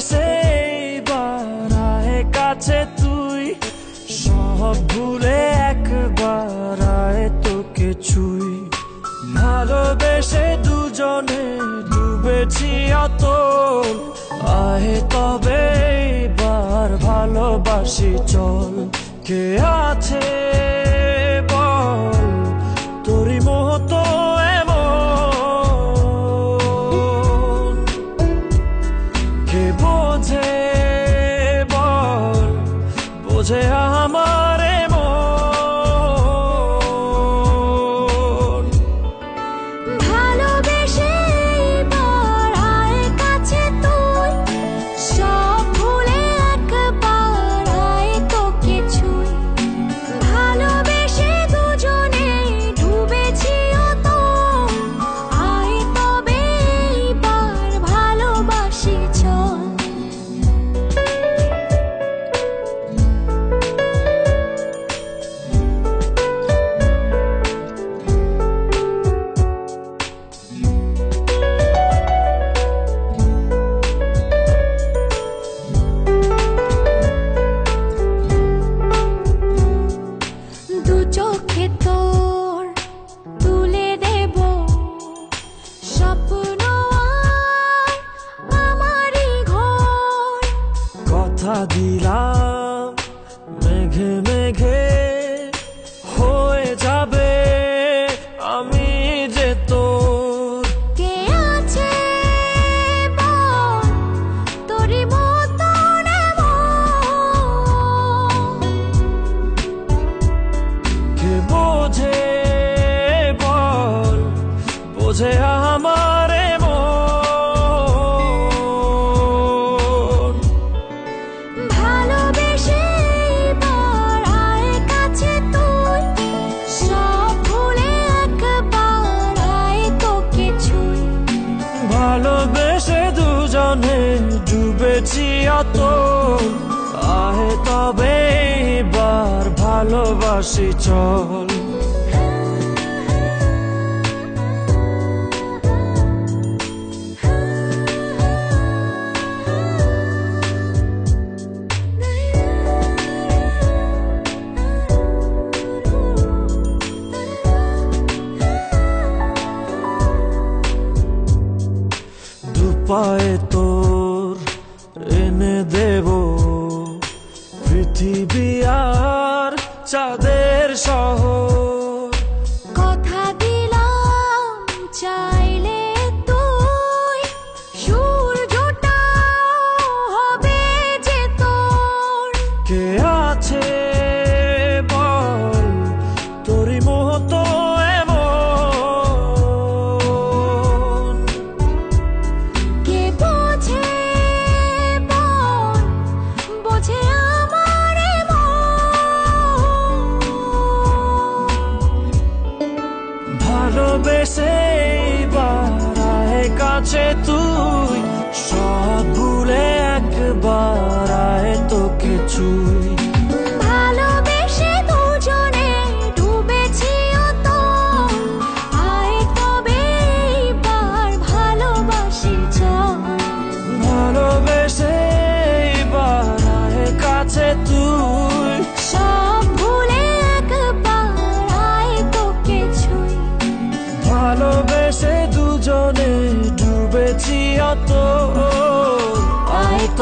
সেইবার আয় কাছে তুই। সব ভুলে একবার আয় তোকে ছুই। ভালোবেসে দুজনে ডুবেছি অত আয় তবে বার ভালোবাসি চল। কে আছে? কথা দিলাম মেঘে মেঘে হয়ে যাবে। আমি যে তোর কে আছে বল তোরই মতো কে বোঝে বল বোঝে অত আহে তবে এবার ভালোবাসি চল। চাইলে তুই সূর্যটা হবে যে তোর। আছে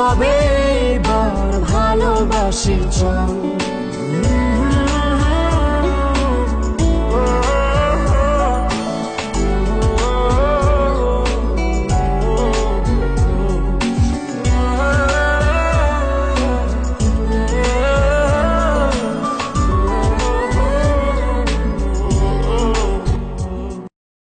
তবে ভালোবাসি চল